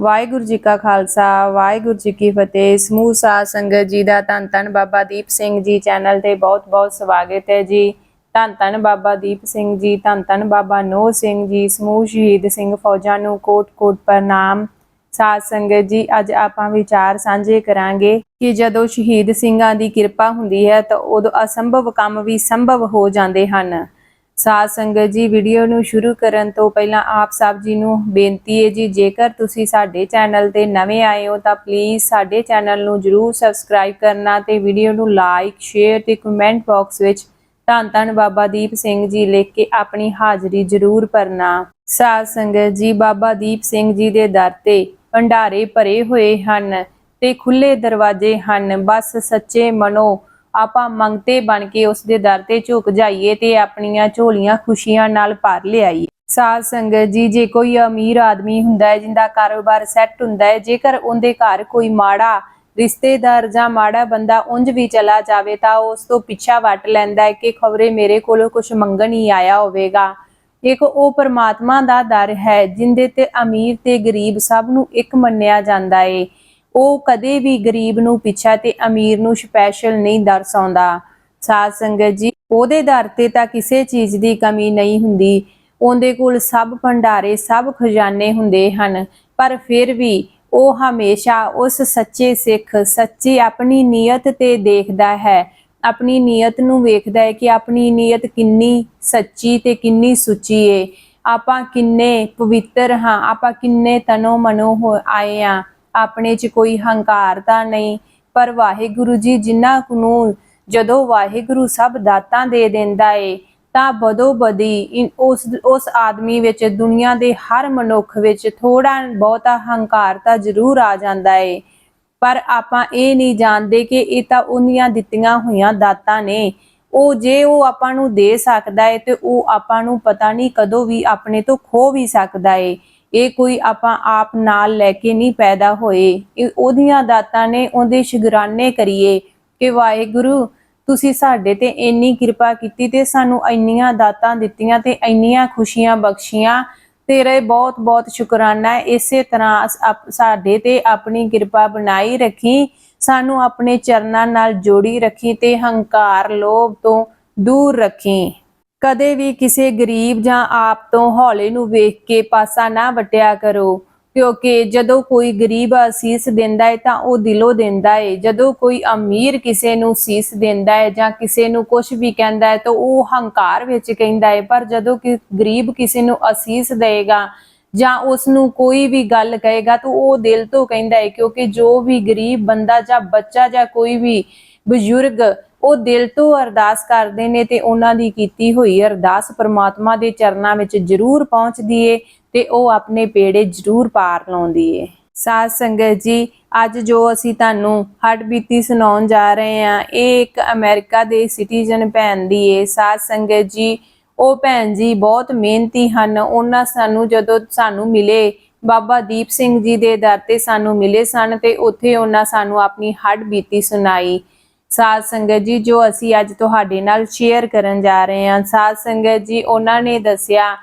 ਵਾਹਿਗੁਰੂ ਜੀ ਕਾ ਖਾਲਸਾ, ਵਾਹਿਗੁਰੂ ਜੀ ਕੀ ਫਤਿਹ। ਸਮੂਹ ਸਾਧ ਸੰਗਤ ਜੀ ਦਾ ਧੰਨ ਧੰਨ ਬਾਬਾ ਦੀਪ ਸਿੰਘ ਜੀ ਚੈਨਲ ਤੇ ਬਹੁਤ ਬਹੁਤ ਸਵਾਗਤ ਹੈ ਜੀ। ਧੰਨ ਧੰਨ ਬਾਬਾ ਦੀਪ ਸਿੰਘ ਜੀ, ਧੰਨ ਧੰਨ ਬਾਬਾ ਨੋ ਸਿੰਘ ਜੀ, ਸਮੂਹ ਸ਼ਹੀਦ ਸਿੰਘ ਫੌਜਾਂ ਨੂੰ ਕੋਟ ਕੋਟ ਪ੍ਰਣਾਮ। ਸਾਧ ਸੰਗਤ ਜੀ, ਅੱਜ ਆਪਾਂ ਵਿਚਾਰ ਸਾਂਝੇ ਕਰਾਂਗੇ ਕਿ ਜਦੋਂ ਸ਼ਹੀਦ ਸਿੰਘਾਂ ਦੀ ਕਿਰਪਾ ਹੁੰਦੀ ਹੈ ਤਾਂ ਉਦੋਂ ਅਸੰਭਵ ਕੰਮ ਵੀ ਸੰਭਵ ਹੋ ਜਾਂਦੇ ਹਨ। ਸਾਧ ਸੰਗਤ ਜੀ ਵੀਡੀਓ ਨੂੰ ਸ਼ੁਰੂ ਕਰਨ ਤੋਂ ਪਹਿਲਾਂ ਆਪ ਸਭ ਜੀ ਨੂੰ ਬੇਨਤੀ ਹੈ ਜੀ, ਜੇਕਰ ਤੁਸੀਂ ਸਾਡੇ ਚੈਨਲ ਤੇ ਨਵੇਂ ਆਏ ਹੋ ਤਾਂ ਪਲੀਜ਼ ਸਾਡੇ ਚੈਨਲ ਨੂੰ ਜਰੂਰ ਸਬਸਕ੍ਰਾਈਬ ਕਰਨਾ ਤੇ ਵੀਡੀਓ ਨੂੰ ਲਾਈਕ ਸ਼ੇਅਰ ਤੇ ਕਮੈਂਟ ਬਾਕਸ ਵਿੱਚ ਧੰਨ ਧੰਨ ਬਾਬਾ ਦੀਪ ਸਿੰਘ ਜੀ ਲਿਖ ਕੇ ਆਪਣੀ ਹਾਜ਼ਰੀ ਜਰੂਰ ਭਰਨਾ। ਸਾਧ ਸੰਗਤ ਜੀ, ਬਾਬਾ ਦੀਪ ਸਿੰਘ ਜੀ ਦੇ ਦਰ ਤੇ ਭੰਡਾਰੇ ਭਰੇ ਹੋਏ ਹਨ ਤੇ ਖੁੱਲੇ ਦਰਵਾਜ਼ੇ ਹਨ, ਬਸ ਸੱਚੇ ਮਨੋ ਆਪਾਂ ਮੰਗਤੇ ਬਣ ਕੇ ਉਸ ਦੇ ਦਰ ਤੇ ਝੁਕ ਜਾਈਏ ਤੇ ਆਪਣੀਆਂ ਝੋਲੀਆਂ ਖੁਸ਼ੀਆਂ ਨਾਲ ਭਰ ਲਿਆਈਏ। ਸਾਧ ਸੰਗਤ ਜੀ, ਜੇ ਕੋਈ ਅਮੀਰ ਆਦਮੀ ਹੁੰਦਾ ਹੈ, ਜਿੰਦਾ ਕਾਰੋਬਾਰ ਸੈੱਟ ਹੁੰਦਾ ਹੈ, ਜੇਕਰ ਉਹਦੇ ਘਰ ਕੋਈ ਮਾੜਾ ਰਿਸ਼ਤੇਦਾਰ ਜਾਂ ਮਾੜਾ ਬੰਦਾ ਉਂਝ ਵੀ ਚਲਾ ਜਾਵੇ, ਤਾਂ ਉਸ ਤੋਂ ਪਿੱਛਾ ਵਟ ਲੈਂਦਾ ਹੈ ਕਿ ਖਬਰੇ ਮੇਰੇ ਕੋਲੋਂ ਕੁਝ ਮੰਗਣ ਹੀ ਆਇਆ ਹੋਵੇਗਾ। ਇੱਕ ਉਹ ਪਰਮਾਤਮਾ ਦਾ ਦਰ ਹੈ, ਜਿੰਦੇ ਤੇ ਅਮੀਰ ਤੇ ਗਰੀਬ ਸਭ ਨੂੰ ਇੱਕ ਮੰਨਿਆ ਜਾਂਦਾ ਏ। ਉਹ ਕਦੇ ਵੀ ਗਰੀਬ ਨੂੰ ਪਿੱਛਾ ਤੇ ਅਮੀਰ ਨੂੰ ਸਪੈਸ਼ਲ ਨਹੀਂ ਦਰਸਾਉਂਦਾ ਸਾਧ ਸੰਗਤ ਜੀ, ਉਹਦੇ ਦਰ ਤੇ ਤਾਂ ਕਿਸੇ ਚੀਜ਼ ਦੀ ਕਮੀ ਨਹੀਂ ਹੁੰਦੀ। ਉਹਦੇ ਕੋਲ ਸਭ ਭੰਡਾਰੇ, ਸਭ ਖਜ਼ਾਨੇ ਹੁੰਦੇ ਹਨ। ਪਰ ਫਿਰ ਵੀ ਉਹ ਹਮੇਸ਼ਾ ਉਸ ਸੱਚੇ ਸਿੱਖ, ਸੱਚੀ ਆਪਣੀ ਨੀਅਤ ਤੇ ਦੇਖਦਾ ਹੈ। ਆਪਣੀ ਨੀਅਤ ਨੂੰ ਵੇਖਦਾ ਹੈ ਕਿ ਆਪਣੀ ਨੀਅਤ ਕਿੰਨੀ ਸੱਚੀ ਤੇ ਕਿੰਨੀ ਸੁੱਚੀ ਏ। ਆਪਾਂ ਕਿੰਨੇ ਪਵਿੱਤਰ ਹਾਂ, ਆਪਾਂ ਕਿੰਨੇ ਤਨੋ ਮਨੋ ਹੋ, ਆਏ ਆ ਆਪਣੇ 'ਚ ਕੋਈ ਹੰਕਾਰ ਤਾਂ ਨਹੀਂ, ਪਰ ਵਾਹਿਗੁਰੂ ਜੀ ਜਿਨ੍ਹਾਂ ਨੂੰ ਜਦੋਂ ਵਾਹਿਗੁਰੂ ਸਭ ਦਾਤਾਂ ਦੇ ਦਿੰਦਾ ਏ, ਤਾਂ ਬਦੋ ਬਦੀ ਉਸ ਉਸ ਆਦਮੀ ਵਿੱਚ, ਦੁਨੀਆ ਦੇ ਹਰ ਮਨੁੱਖ ਵਿੱਚ ਥੋੜਾ ਬਹੁਤਾ ਹੰਕਾਰ ਤਾਂ ਜ਼ਰੂਰ ਆ ਜਾਂਦਾ ਏ। ਪਰ ਆਪਾਂ ਇਹ ਨਹੀਂ ਜਾਣਦੇ ਕਿ ਇਹ ਤਾਂ ਉਹਨੀਆਂ ਦਿੱਤੀਆਂ ਹੋਈਆਂ ਦਾਤਾਂ ਨੇ। ਉਹ ਜੇ ਉਹ ਆਪਾਂ ਨੂੰ ਦੇ ਸਕਦਾ ਏ ਤੇ ਉਹ ਆਪਾਂ ਨੂੰ ਪਤਾ ਨਹੀਂ ਕਦੋਂ ਵੀ ਆਪਣੇ ਤੋਂ ਖੋ ਵੀ ਸਕਦਾ ਏ। ਇਹ ਕੋਈ ਆਪਾਂ ਆਪ ਨਾਲ ਲੈ ਕੇ ਨਹੀਂ ਪੈਦਾ ਹੋਏ। ਇਹ ਉਹਦੀਆਂ ਦਾਤਾਂ ਨੇ ਉਹਦੇ ਸ਼ੁਕਰਾਨੇ ਕਰੀਏ ਕਿ ਵਾਹਿਗੁਰੂ, ਤੁਸੀਂ ਸਾਡੇ ਤੇ ਇੰਨੀ ਕਿਰਪਾ ਕੀਤੀ ਤੇ ਸਾਨੂੰ ਇੰਨੀਆਂ ਦਾਤਾਂ ਦਿੱਤੀਆਂ ਤੇ ਇੰਨੀਆਂ ਖੁਸ਼ੀਆਂ ਬਖਸ਼ੀਆਂ। ਤੇਰੇ ਬਹੁਤ ਬਹੁਤ ਸ਼ੁਕਰਾਨਾ ਇਸੇ ਤਰ੍ਹਾਂ ਸਾਡੇ ਤੇ ਆਪਣੀ ਕਿਰਪਾ ਬਣਾਈ ਰੱਖੀ, ਸਾਨੂੰ ਆਪਣੇ ਚਰਨਾਂ ਨਾਲ ਜੋੜੀ ਰੱਖੀ ਤੇ ਹੰਕਾਰ ਲੋਭ ਤੋਂ ਦੂਰ ਰੱਖੀ। ਕਦੇ ਵੀ ਕਿਸੇ ਗਰੀਬ ਜਾਂ ਆਪ ਤੋਂ ਹੌਲੇ ਨੂੰ ਵੇਖ ਕੇ ਪਾਸਾ ਨਾ ਵਟਿਆ ਕਰੋ। ਕਿਉਂਕਿ ਜਦੋਂ ਕੋਈ ਗਰੀਬ ਅਸੀਸ ਦਿੰਦਾ ਹੈ ਤਾਂ ਉਹ ਦਿਲੋਂ ਦਿੰਦਾ ਹੈ ਜਦੋਂ ਕੋਈ ਅਮੀਰ ਕਿਸੇ ਨੂੰ ਸੀਸ ਦਿੰਦਾ ਹੈ ਜਾਂ ਕਿਸੇ ਨੂੰ ਕੁਝ ਵੀ ਕਹਿੰਦਾ ਹੈ ਤਾਂ ਉਹ ਹੰਕਾਰ ਵਿੱਚ ਕਹਿੰਦਾ ਹੈ ਪਰ ਜਦੋਂ ਕਿ ਗਰੀਬ ਕਿਸੇ ਨੂੰ ਅਸੀਸ ਦੇਗਾ ਜਾਂ ਉਸ ਨੂੰ ਕੋਈ ਵੀ ਗੱਲ ਕਹੇਗਾ ਤਾਂ ਉਹ ਦਿਲ ਤੋਂ ਕਹਿੰਦਾ ਹੈ ਕਿਉਂਕਿ ਜੋ ਵੀ ਗਰੀਬ ਬੰਦਾ ਜਾਂ ਬੱਚਾ ਜਾਂ ਕੋਈ ਵੀ ਬਜ਼ੁਰਗ, ਉਹ ਦਿਲ ਤੋਂ ਅਰਦਾਸ ਕਰਦੇ ਨੇ ਤੇ ਉਹਨਾਂ ਦੀ ਕੀਤੀ ਹੋਈ ਅਰਦਾਸ ਪ੍ਰਮਾਤਮਾ ਦੇ ਚਰਨਾਂ ਵਿੱਚ ਜ਼ਰੂਰ ਪਹੁੰਚਦੀ ਏ ਤੇ ਉਹ ਆਪਣੇ ਪੇੜੇ ਜ਼ਰੂਰ ਪਾਰ ਲਾਉਂਦੀ ਏ। ਸਾਧ ਸੰਗਤ ਜੀ, ਅੱਜ ਜੋ ਅਸੀਂ ਤੁਹਾਨੂੰ ਹੱਡ ਬੀਤੀ ਸੁਣਾਉਣ ਜਾ ਰਹੇ ਹਾਂ, ਇਹ ਇੱਕ ਅਮਰੀਕਾ ਦੇ ਸਿਟੀਜ਼ਨ ਭੈਣ ਦੀ ਏ। ਸਾਧ ਸੰਗਤ ਜੀ, ਉਹ ਭੈਣ ਜੀ ਬਹੁਤ ਮਿਹਨਤੀ ਹਨ। ਉਹਨਾਂ ਸਾਨੂੰ ਜਦੋਂ ਸਾਨੂੰ ਮਿਲੇ, ਬਾਬਾ ਦੀਪ ਸਿੰਘ ਜੀ ਦੇ ਦਰ ਤੇ ਸਾਨੂੰ ਮਿਲੇ ਸਨ ਤੇ ਉੱਥੇ ਉਹਨਾਂ ਸਾਨੂੰ ਆਪਣੀ ਹੱਡ ਬੀਤੀ ਸੁਣਾਈ। ਸਾਧ ਸੰਗਤ ਜੀ, ਜੋ ਅਸੀਂ ਅੱਜ ਤੁਹਾਡੇ ਨਾਲ ਸ਼ੇਅਰ ਕਰਨ ਜਾ ਰਹੇ ਹਾਂ। ਸਾਧ ਸੰਗਤ ਜੀ, ਉਹਨਾਂ ਨੇ ਦੱਸਿਆ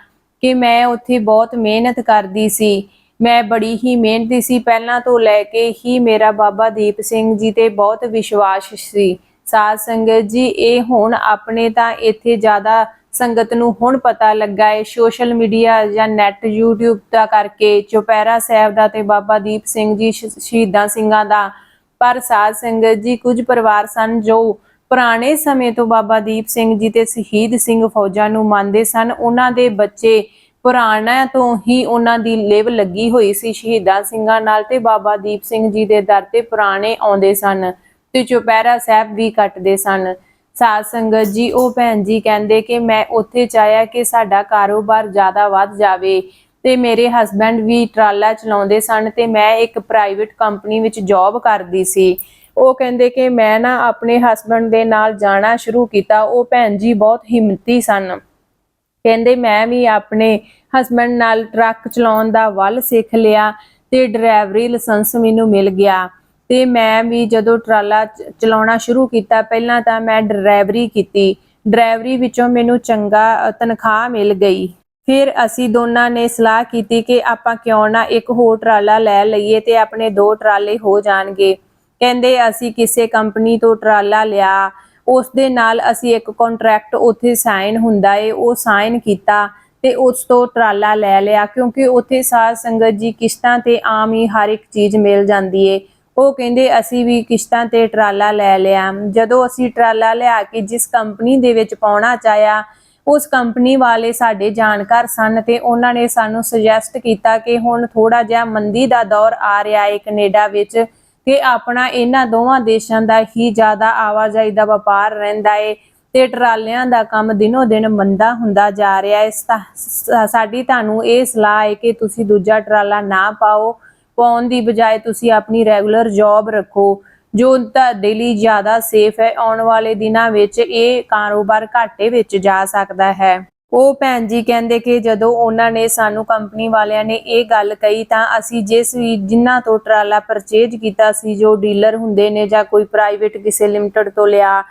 ਕਿ ਮੈਂ ਉੱਥੇ ਬਹੁਤ ਮਿਹਨਤ ਕਰਦੀ ਸੀ। ਮੈਂ ਬੜੀ ਹੀ ਮਿਹਨਤੀ ਸੀ। ਪਹਿਲਾਂ ਤੋਂ ਲੈ ਕੇ ਹੀ ਮੇਰਾ ਬਾਬਾ ਦੀਪ ਸਿੰਘ ਜੀ ਤੇ ਬਹੁਤ ਵਿਸ਼ਵਾਸ ਸੀ। ਸਾਧ ਸੰਗਤ ਜੀ, ਇਹ ਹੁਣ ਆਪਣੇ ਤਾਂ ਇੱਥੇ ਜ਼ਿਆਦਾ ਸੰਗਤ ਨੂੰ ਹੁਣ ਪਤਾ ਲੱਗਾ ਹੈ। ਸੋਸ਼ਲ ਮੀਡੀਆ ਜਾਂ ਨੈਟ YouTube ਦਾ ਕਰਕੇ, ਚੁਪਹਿਰਾ ਸਾਹਿਬ ਦਾ ਤੇ ਬਾਬਾ ਦੀਪ ਸਿੰਘ ਜੀ ਸ਼ਹੀਦਾਂ ਸਿੰਘਾਂ ਦਾ ਪਰ ਸਾਧ ਸੰਗਤ ਜੀ, ਕੁਝ ਪਰਿਵਾਰ ਸਨ ਜੋ ਪੁਰਾਣੇ ਸਮੇਂ ਤੋਂ ਬਾਬਾ ਦੀਪ ਸਿੰਘ ਜੀ ਤੇ ਸ਼ਹੀਦ ਸਿੰਘ ਫੌਜਾਂ ਨੂੰ ਮੰਨਦੇ ਸਨ। ਉਹਨਾਂ ਦੇ ਬੱਚੇ ਪੁਰਾਣਾ ਤੋਂ ਹੀ ਉਹਨਾਂ ਦੀ ਲਿਵ ਲੱਗੀ ਹੋਈ ਸੀ ਸ਼ਹੀਦਾਂ ਸਿੰਘਾਂ ਨਾਲ ਤੇ ਬਾਬਾ ਦੀਪ ਸਿੰਘ ਜੀ ਦੇ ਦਰ ਤੇ ਪੁਰਾਣੇ ਆਉਂਦੇ ਸਨ ਤੇ ਚੁਪਹਿਰਾ ਸਾਹਿਬ ਵੀ ਕੱਟਦੇ ਸਨ। ਸਾਧ ਸੰਗਤ ਜੀ, ਉਹ ਭੈਣ ਜੀ ਕਹਿੰਦੇ ਕਿ ਮੈਂ ਉੱਥੇ ਚਾਹਿਆ ਕਿ ਸਾਡਾ ਕਾਰੋਬਾਰ ਜ਼ਿਆਦਾ ਵੱਧ ਜਾਵੇ। ਤੇ ਮੇਰੇ ਹਸਬੰਡ ਵੀ ਟਰਾਲਾ ਚਲਾਉਂਦੇ ਸਨ ਤੇ ਮੈਂ ਇੱਕ ਪ੍ਰਾਈਵੇਟ ਕੰਪਨੀ ਵਿੱਚ ਜੌਬ ਕਰਦੀ ਸੀ। ਉਹ ਕਹਿੰਦੇ ਕਿ ਮੈਂ ਨਾ ਆਪਣੇ ਹਸਬੰਡ ਦੇ ਨਾਲ ਜਾਣਾ ਸ਼ੁਰੂ ਕੀਤਾ। ਉਹ ਭੈਣ ਜੀ ਬਹੁਤ ਹਿੰਮਤੀ ਸਨ। ਕਹਿੰਦੇ ਮੈਂ ਵੀ ਆਪਣੇ ਹਸਬੰਡ ਨਾਲ ਟਰੱਕ ਚਲਾਉਣ ਦਾ ਵੱਲ ਸਿੱਖ ਲਿਆ ਤੇ ਡਰਾਈਵਰੀ ਲਾਇਸੈਂਸ ਮੈਨੂੰ ਮਿਲ ਗਿਆ। ਤੇ ਮੈਂ ਵੀ ਜਦੋਂ ਟਰਾਲਾ ਚ- ਚਲਾਉਣਾ ਸ਼ੁਰੂ ਕੀਤਾ, ਪਹਿਲਾਂ ਤਾਂ ਮੈਂ ਡਰਾਈਵਰੀ ਕੀਤੀ। ਡਰਾਈਵਰੀ ਵਿੱਚੋਂ ਮੈਨੂੰ ਚੰਗਾ ਤਨਖਾਹ ਮਿਲ ਗਈ। ਫਿਰ ਅਸੀਂ ਦੋਨਾਂ ਨੇ ਸਲਾਹ ਕੀਤੀ ਕਿ ਆਪਾਂ ਕਿਉਂ ਨਾ ਇੱਕ ਹੋਰ ਟਰਾਲਾ ਲੈ ਲਈਏ ਤੇ ਆਪਣੇ ਦੋ ਟਰਾਲੇ ਹੋ ਜਾਣਗੇ। ਕਹਿੰਦੇ ਅਸੀਂ ਕਿਸੇ ਕੰਪਨੀ ਤੋਂ ਟਰਾਲਾ ਲਿਆ, ਉਸ ਦੇ ਨਾਲ ਅਸੀਂ ਇੱਕ ਕੰਟਰੈਕਟ ਉੱਥੇ ਸਾਈਨ ਹੁੰਦਾ ਏ, ਉਹ ਸਾਈਨ ਕੀਤਾ ਤੇ ਉਸ ਤੋਂ ਟਰਾਲਾ ਲੈ ਲਿਆ ਕਿਉਂਕਿ ਉੱਥੇ ਸਾਧ ਸੰਗਤ ਜੀ ਕਿਸ਼ਤਾਂ ਤੇ ਆਮ ਹੀ ਹਰ ਇੱਕ ਚੀਜ਼ ਮਿਲ ਜਾਂਦੀ ਏ। ਉਹ ਕਹਿੰਦੇ ਅਸੀਂ ਵੀ ਕਿਸ਼ਤਾਂ ਤੇ ਟਰਾਲਾ ਲੈ ਲਿਆ। ਜਦੋਂ ਅਸੀਂ ਟਰਾਲਾ ਲਿਆ ਕੇ ਜਿਸ ਕੰਪਨੀ ਦੇ ਵਿੱਚ ਪਾਉਣਾ ਚਾਹਿਆ ਉਸ ਕੰਪਨੀ ਵਾਲੇ ਸਾਡੇ ਜਾਣਕਾਰ ਸਨ ਤੇ ਉਹਨਾਂ ਨੇ ਸਾਨੂੰ ਸੁਜੈਸਟ ਕੀਤਾ ਕਿ ਹੁਣ ਥੋੜਾ ਜਿਹਾ ਮੰਦੀ ਦਾ ਦੌਰ ਆ ਰਿਹਾ ਹੈ ਕੈਨੇਡਾ ਵਿੱਚ ਕਿ ਆਪਣਾ ਇਹਨਾਂ ਦੋਵਾਂ ਦੇਸ਼ਾਂ ਦਾ ਹੀ ਜ਼ਿਆਦਾ ਆਵਾਜਾਈ ਦਾ ਵਪਾਰ ਰਹਿੰਦਾ ਹੈ ਤੇ ਟਰਾਲਿਆਂ ਦਾ ਕੰਮ ਦਿਨੋ ਦਿਨ ਮੰਦਾ ਹੁੰਦਾ ਜਾ ਰਿਹਾ ਹੈ। ਸਾਡੀ ਤੁਹਾਨੂੰ ਇਹ ਸਲਾਹ ਹੈ ਕਿ ਤੁਸੀਂ ਦੂਜਾ ਟਰਾਲਾ ਨਾ ਪਾਓ, ਪਾਉਣ ਦੀ ਬਜਾਏ ਤੁਸੀਂ ਆਪਣੀ ਰੈਗੂਲਰ ਜੌਬ ਰੱਖੋ। ਜੋ ਤੁਹਾਡੇ ਲਈ ਜ਼ਿਆਦਾ ਸੇਫ ਹੈ, ਆਉਣ ਵਾਲੇ ਦਿਨਾਂ ਵਿੱਚ ਇਹ ਕਾਰੋਬਾਰ ਘਾਟੇ ਵਿੱਚ ਜਾ ਸਕਦਾ ਹੈ। ਉਹ ਭੈਣ ਜੀ ਕਹਿੰਦੇ ਕਿ ਜਦੋਂ ਉਹਨਾਂ ਨੇ ਸਾਨੂੰ ਕੰਪਨੀ ਵਾਲਿਆਂ ਨੇ ਇਹ ਗੱਲ ਕਹੀ ਤਾਂ ਅਸੀਂ ਜਿਸ ਵੀ ਜਿਨ੍ਹਾਂ ਤੋਂ ਟਰਾਲਾ ਪਰਚੇਜ ਕੀਤਾ ਸੀ, ਜੋ ਡੀਲਰ ਹੁੰਦੇ ਨੇ ਜਾਂ ਕੋਈ ਪ੍ਰਾਈਵੇਟ ਕਿਸੇ ਲਿਮਟਿਡ ਤੋਂ ਲਿਆ,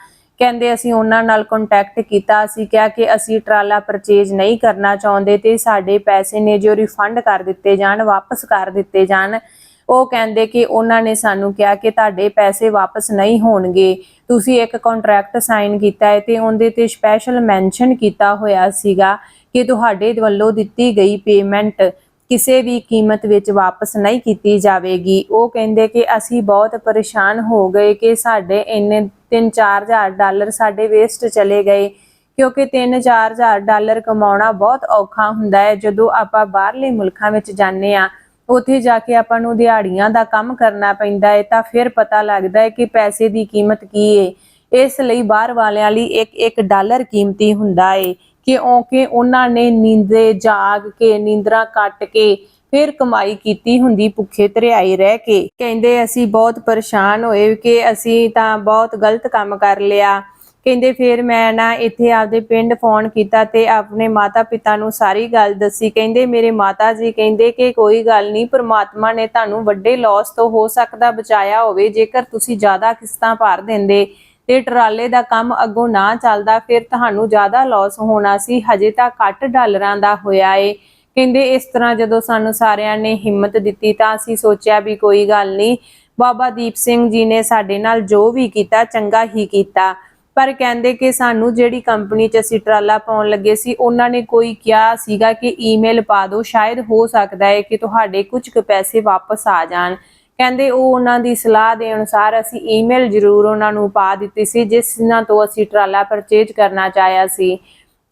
ਕਹਿੰਦੇ ਅਸੀਂ ਉਹਨਾਂ ਨਾਲ ਕੰਟੈਕਟ ਕੀਤਾ, ਅਸੀਂ ਕਿਹਾ ਕਿ ਅਸੀਂ ਟਰਾਲਾ ਪਰਚੇਜ ਨਹੀਂ ਕਰਨਾ ਚਾਹੁੰਦੇ ਤੇ ਸਾਡੇ ਪੈਸੇ ਨੇ ਜੋ ਰਿਫੰਡ ਕਰ ਦਿੱਤੇ ਜਾਣ, ਵਾਪਸ ਕਰ ਦਿੱਤੇ ਜਾਣ। ਉਹ ਕਹਿੰਦੇ ਕਿ ਉਹਨਾਂ ਨੇ ਸਾਨੂੰ ਕਿਹਾ ਕਿ ਤੁਹਾਡੇ ਪੈਸੇ ਵਾਪਸ ਨਹੀਂ ਹੋਣਗੇ। ਤੁਸੀਂ ਇੱਕ ਕੰਟਰੈਕਟ ਸਾਈਨ ਕੀਤਾ ਹੈ ਤੇ ਉਹਦੇ ਤੇ ਸਪੈਸ਼ਲ ਮੈਂਸ਼ਨ ਕੀਤਾ ਹੋਇਆ ਸੀਗਾ ਕਿ ਤੁਹਾਡੇ ਵੱਲੋਂ ਦਿੱਤੀ ਗਈ ਪੇਮੈਂਟ ਕਿਸੇ ਵੀ ਕੀਮਤ ਵਿੱਚ ਵਾਪਸ ਨਹੀਂ ਕੀਤੀ ਜਾਵੇਗੀ। ਉਹ ਕਹਿੰਦੇ ਕਿ ਅਸੀਂ ਬਹੁਤ ਪਰੇਸ਼ਾਨ ਹੋ ਗਏ ਕਿ ਸਾਡੇ ਇੰਨੇ 3-4000 ਡਾਲਰ ਸਾਡੇ ਵੇਸਟ ਚਲੇ ਗਏ, ਕਿਉਂਕਿ 3-4000 ਡਾਲਰ ਕਮਾਉਣਾ ਬਹੁਤ ਔਖਾ ਹੁੰਦਾ ਹੈ। ਜਦੋਂ ਆਪਾਂ ਬਾਹਰਲੇ ਮੁਲਕਾਂ ਵਿੱਚ ਜਾਂਦੇ ਆ ਉੱਥੇ ਜਾ ਕੇ ਆਪਾਂ ਨੂੰ ਦਿਹਾੜੀਆਂ ਦਾ ਕੰਮ ਕਰਨਾ ਪੈਂਦਾ ਹੈ ਤਾਂ ਫਿਰ ਪਤਾ ਲੱਗਦਾ ਹੈ ਕਿ ਪੈਸੇ ਦੀ ਕੀਮਤ ਕੀ ਹੈ ਇਸ ਲਈ ਬਾਹਰ ਵਾਲਿਆਂ ਲਈ ਇੱਕ ਇੱਕ ਡਾਲਰ ਕੀਮਤੀ ਹੁੰਦਾ ਹੈ ਕਿਉਂਕਿ ਉਹਨਾਂ ਨੇ ਨੀਂਦੇ ਜਾਗ ਕੇ, ਨੀਂਦਰਾਂ ਕੱਟ ਕੇ ਫਿਰ ਕਮਾਈ ਕੀਤੀ ਹੁੰਦੀ ਭੁੱਖੇ ਧਰਿਆਈ ਰਹਿ ਕੇ। ਕਹਿੰਦੇ ਅਸੀਂ ਬਹੁਤ ਪਰੇਸ਼ਾਨ ਹੋਏ ਕਿ ਅਸੀਂ ਤਾਂ ਬਹੁਤ ਗਲਤ ਕੰਮ ਕਰ ਲਿਆ। ਕਹਿੰਦੇ ਫਿਰ ਮੈਂ ਨਾ ਇੱਥੇ ਆਪਦੇ ਪਿੰਡ ਫੋਨ ਕੀਤਾ ਤੇ ਆਪਣੇ ਮਾਤਾ ਪਿਤਾ ਨੂੰ ਸਾਰੀ ਗੱਲ ਦੱਸੀ। ਕਹਿੰਦੇ ਮੇਰੇ ਮਾਤਾ ਜੀ ਕਹਿੰਦੇ ਕਿ ਕੋਈ ਗੱਲ ਨਹੀਂ, ਪ੍ਰਮਾਤਮਾ ਨੇ ਤੁਹਾਨੂੰ ਵੱਡੇ ਲਾਸ ਤੋਂ ਹੋ ਸਕਦਾ, ਬਚਾਇਆ ਹੋਵੇ, ਜੇਕਰ ਤੁਸੀਂ ਜ਼ਿਆਦਾ ਕਿਸ਼ਤਾਂ ਭਰ ਦਿੰਦੇ ਤੇ ਟਰਾਲੇ ਦਾ ਕੰਮ ਅੱਗੋਂ ਨਾ ਚੱਲਦਾ, ਫਿਰ ਤੁਹਾਨੂੰ ਜ਼ਿਆਦਾ ਲਾਸ ਹੋਣਾ ਸੀ। ਹਜੇ ਤਾਂ ਘੱਟ ਡਾਲਰਾਂ ਦਾ ਹੋਇਆ ਏ। ਕਹਿੰਦੇ ਇਸ ਤਰ੍ਹਾਂ ਜਦੋਂ ਸਾਨੂੰ ਸਾਰਿਆਂ ਨੇ ਹਿੰਮਤ ਦਿੱਤੀ ਤਾਂ ਅਸੀਂ ਸੋਚਿਆ ਵੀ ਕੋਈ ਗੱਲ ਨਹੀਂ। ਬਾਬਾ ਦੀਪ ਸਿੰਘ ਜੀ ਨੇ ਸਾਡੇ ਨਾਲ ਜੋ ਵੀ ਕੀਤਾ, ਚੰਗਾ ਹੀ ਕੀਤਾ। ਪਰ ਕਹਿੰਦੇ ਕਿ ਸਾਨੂੰ ਜਿਹੜੀ ਕੰਪਨੀ 'ਚ ਅਸੀਂ ਟਰਾਲਾ ਪਾਉਣ ਲੱਗੇ ਸੀ, ਉਹਨਾਂ ਨੇ ਕੋਈ ਕਿਹਾ ਸੀਗਾ ਕਿ ਈਮੇਲ ਪਾ ਦਿਓ, ਸ਼ਾਇਦ ਹੋ ਸਕਦਾ ਹੈ ਕਿ ਤੁਹਾਡੇ ਕੁਝ ਕੁ ਪੈਸੇ ਵਾਪਸ ਆ ਜਾਣ। ਕਹਿੰਦੇ ਉਹ ਉਹਨਾਂ ਦੀ ਸਲਾਹ ਦੇ ਅਨੁਸਾਰ ਅਸੀਂ ਈਮੇਲ ਜ਼ਰੂਰ ਉਹਨਾਂ ਨੂੰ ਪਾ ਦਿੱਤੀ ਸੀ, ਜਿਸ ਨਾਲ ਤੋਂ ਅਸੀਂ ਟਰਾਲਾ ਪਰਚੇਜ ਕਰਨਾ ਚਾਹਿਆ ਸੀ।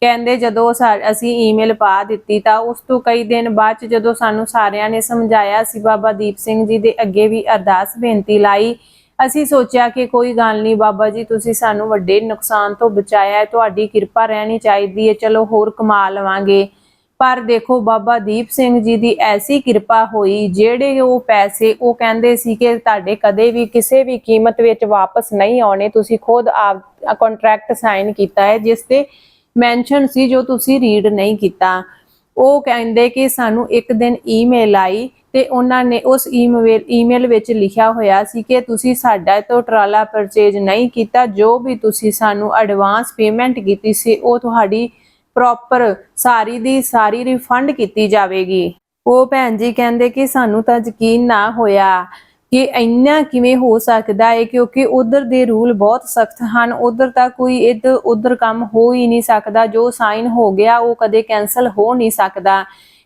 ਕਹਿੰਦੇ ਜਦੋਂ ਸਾ- ਅਸੀਂ ਈਮੇਲ ਪਾ ਦਿੱਤੀ ਤਾਂ ਉਸ ਤੋਂ ਕਈ ਦਿਨ ਬਾਅਦ ਚ ਜਦੋਂ ਸਾਨੂੰ ਸਾਰਿਆਂ ਨੇ ਸਮਝਾਇਆ ਸੀ, ਬਾਬਾ ਦੀਪ ਸਿੰਘ ਜੀ ਦੇ ਅੱਗੇ ਵੀ ਅਰਦਾਸ ਬੇਨਤੀ ਲਾਈ ਅਸੀਂ ਸੋਚਿਆ ਕਿ ਕੋਈ ਗੱਲ ਨਹੀਂ, ਬਾਬਾ ਜੀ, ਤੁਸੀਂ ਸਾਨੂੰ ਵੱਡੇ ਨੁਕਸਾਨ ਤੋਂ ਬਚਾਇਆ ਹੈ, ਤੁਹਾਡੀ ਕਿਰਪਾ ਰਹਿਣੀ ਚਾਹੀਦੀ ਹੈ। ਚਲੋ, ਹੋਰ ਕਮਾ ਲਵਾਂਗੇ। ਪਰ ਦੇਖੋ, ਬਾਬਾ ਦੀਪ ਸਿੰਘ ਜੀ ਦੀ ਐਸੀ ਕਿਰਪਾ ਹੋਈ, ਜਿਹੜੇ ਉਹ ਪੈਸੇ, ਉਹ ਕਹਿੰਦੇ ਸੀ ਕਿ ਤੁਹਾਡੇ ਕਦੇ ਵੀ ਕਿਸੇ ਵੀ ਕੀਮਤ ਵਿੱਚ ਵਾਪਸ ਨਹੀਂ ਆਉਣੇ, ਤੁਸੀਂ ਖੁਦ ਆਪ ਕੰਟਰੈਕਟ ਸਾਈਨ ਕੀਤਾ ਹੈ, ਜਿਸ ਤੇ ਮੈਂਸ਼ਨ ਸੀ ਜੋ ਤੁਸੀਂ ਰੀਡ ਨਹੀਂ ਕੀਤਾ। ਉਹ ਕਹਿੰਦੇ ਕਿ ਸਾਨੂੰ ਇੱਕ ਦਿਨ ਈਮੇਲ ਆਈ ਤੇ ਉਹਨਾਂ ਨੇ ਉਸ ਈਮੇਲ ਈਮੇਲ ਵਿੱਚ ਲਿਖਿਆ ਹੋਇਆ ਸੀ ਕਿ ਤੁਸੀਂ ਸਾਡਾ ਤੋਂ ਟਰਾਲਾ ਪਰਚੇਜ ਨਹੀਂ ਕੀਤਾ, ਜੋ ਵੀ ਤੁਸੀਂ ਸਾਨੂੰ ਐਡਵਾਂਸ ਪੇਮੈਂਟ ਕੀਤੀ ਸੀ, ਉਹ ਤੁਹਾਡੀ ਪ੍ਰੋਪਰ ਸਾਰੀ ਦੀ ਸਾਰੀ ਰਿਫੰਡ ਕੀਤੀ ਜਾਵੇਗੀ। ਉਹ ਭੈਣ ਜੀ ਕਹਿੰਦੇ ਕਿ ਸਾਨੂੰ ਤਾਂ ਯਕੀਨ ਨਾ ਹੋਇਆ ਕਿ ਇੰਨਾ ਕਿਵੇਂ ਹੋ ਸਕਦਾ ਹੈ ਕਿਉਂਕਿ ਉਧਰ ਦੇ ਰੂਲ ਬਹੁਤ ਸਖਤ ਹਨ। ਉਧਰ ਤਾਂ ਕੋਈ ਇੱਧਰ ਉਧਰ ਕੰਮ ਹੋ ਹੀ ਨਹੀਂ ਸਕਦਾ। ਜੋ ਸਾਈਨ ਹੋ ਗਿਆ, ਉਹ ਕਦੇ ਕੈਨਸਲ ਹੋ ਨਹੀਂ ਸਕਦਾ।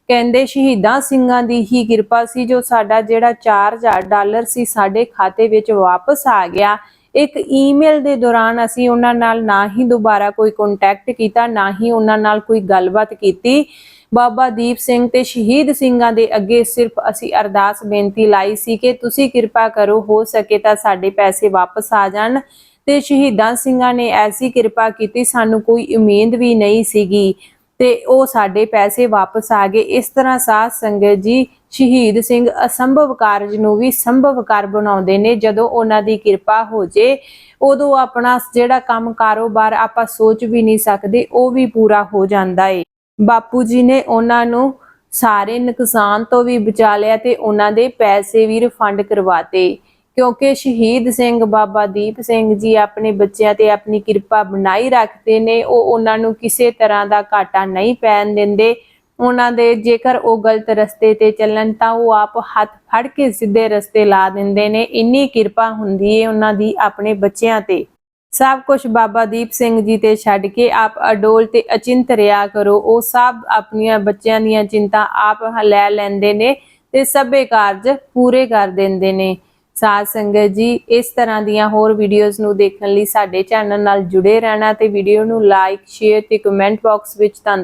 ਕਹਿੰਦੇ ਸ਼ਹੀਦਾਂ ਸਿੰਘਾਂ ਦੀ ਹੀ ਕਿਰਪਾ ਸੀ ਜੋ ਸਾਡਾ ਜਿਹੜਾ 4000 ਡਾਲਰ ਸੀ, ਸਾਡੇ ਖਾਤੇ ਵਿੱਚ ਵਾਪਸ ਆ ਗਿਆ। ਇੱਕ ਈਮੇਲ ਦੇ ਦੌਰਾਨ ਅਸੀਂ ਉਹਨਾਂ ਨਾਲ ਨਾ ਹੀ ਦੁਬਾਰਾ ਕੋਈ ਕੰਟੈਕਟ ਕੀਤਾ, ਨਾ ਹੀ ਉਹਨਾਂ ਨਾਲ ਕੋਈ ਗੱਲਬਾਤ ਕੀਤੀ। ਬਾਬਾ ਦੀਪ ਸਿੰਘ ਤੇ ਸ਼ਹੀਦ ਸਿੰਘਾਂ ਦੇ ਅੱਗੇ ਸਿਰਫ ਅਸੀਂ ਅਰਦਾਸ ਬੇਨਤੀ ਲਾਈ ਸੀ ਕਿ ਤੁਸੀਂ ਕਿਰਪਾ ਕਰੋ, ਹੋ ਸਕੇ ਤਾਂ ਸਾਡੇ ਪੈਸੇ ਵਾਪਸ ਆ ਜਾਣ। ਤੇ ਸ਼ਹੀਦਾਂ ਸਿੰਘਾਂ ਨੇ ਐਸੀ ਕਿਰਪਾ ਕੀਤੀ, ਸਾਨੂੰ ਕੋਈ ਉਮੀਦ ਵੀ ਨਹੀਂ ਸੀਗੀ। ਤੇ ਉਹ ਸਾਡੇ ਪੈਸੇ ਵਾਪਸ ਆ ਗਏ। ਇਸ ਤਰ੍ਹਾਂ ਸਾਧ ਸੰਗਤ ਜੀ ਸ਼ਹੀਦ ਸਿੰਘ ਅਸੰਭਵ ਕਾਰਜ ਨੂੰ ਵੀ ਸੰਭਵ ਕਰ ਬਣਾਉਂਦੇ ਨੇ। ਜਦੋਂ ਉਹਨਾਂ ਦੀ ਕਿਰਪਾ ਹੋ ਜੇ, ਉਦੋਂ ਆਪਣਾ ਜਿਹੜਾ ਕੰਮ ਕਾਰੋਬਾਰ ਆਪਾਂ ਸੋਚ ਵੀ ਨਹੀਂ ਸਕਦੇ, ਉਹ ਵੀ ਪੂਰਾ ਹੋ ਜਾਂਦਾ ਏ। ਬਾਪੂ ਜੀ ਨੇ ਉਹਨਾਂ ਨੂੰ ਸਾਰੇ ਨੁਕਸਾਨ ਤੋਂ ਵੀ ਬਚਾ ਲਿਆ ਤੇ ਉਹਨਾਂ ਦੇ ਪੈਸੇ ਵੀ ਰਿਫੰਡ ਕਰਵਾਤੇ ਕਿਉਂਕਿ ਸ਼ਹੀਦ ਸਿੰਘ ਬਾਬਾ ਦੀਪ ਸਿੰਘ ਜੀ ਆਪਣੇ ਬੱਚਿਆਂ ਤੇ ਆਪਣੀ ਕਿਰਪਾ ਬਣਾਈ ਰੱਖਦੇ ਨੇ, ਉਹ ਉਹਨਾਂ ਨੂੰ ਕਿਸੇ ਤਰ੍ਹਾਂ ਦਾ ਘਾਟਾ ਨਹੀਂ ਪੈਣ ਦਿੰਦੇ। ਉਹਨਾਂ ਦੇ ਜੇਕਰ ਉਹ ਗਲਤ ਰਸਤੇ ਤੇ ਚੱਲਣ ਤਾਂ ਉਹ ਆਪ ਹੱਥ ਫੜ ਕੇ ਸਿੱਧੇ ਰਸਤੇ ਲਾ ਦਿੰਦੇ ਨੇ। ਇੰਨੀ ਕਿਰਪਾ ਹੁੰਦੀ ਹੈ ਉਹਨਾਂ ਦੀ ਆਪਣੇ ਬੱਚਿਆਂ ਤੇ। ਸਭ ਕੁਝ ਬਾਬਾ ਦੀਪ ਸਿੰਘ ਜੀ ਤੇ ਛੱਡ ਕੇ ਆਪ ਅਡੋਲ ਤੇ ਅਚਿੰਤ ਰਿਆ ਕਰੋ। ਉਹ ਸਭ ਆਪਣੀਆਂ ਬੱਚਿਆਂ ਦੀਆਂ ਚਿੰਤਾ ਆਪ ਲੈ ਲੈਂਦੇ ਨੇ ਤੇ ਸਭੇ ਕਾਰਜ ਪੂਰੇ ਕਰ ਦਿੰਦੇ ਨੇ। ਸਾਧ ਸੰਗਤ ਜੀ, ਇਸ ਤਰ੍ਹਾਂ ਦੀਆਂ ਹੋਰ ਵੀਡੀਓਜ਼ ਨੂੰ ਦੇਖਣ ਲਈ ਸਾਡੇ ਚੈਨਲ ਨਾਲ ਜੁੜੇ ਰਹਿਣਾ ਤੇ ਵੀਡੀਓ ਨੂੰ ਲਾਈਕ ਸ਼ੇਅਰ ਤੇ ਕਮੈਂਟ ਬਾਕਸ ਵਿੱਚ ਧੰਨ ਧੰਨ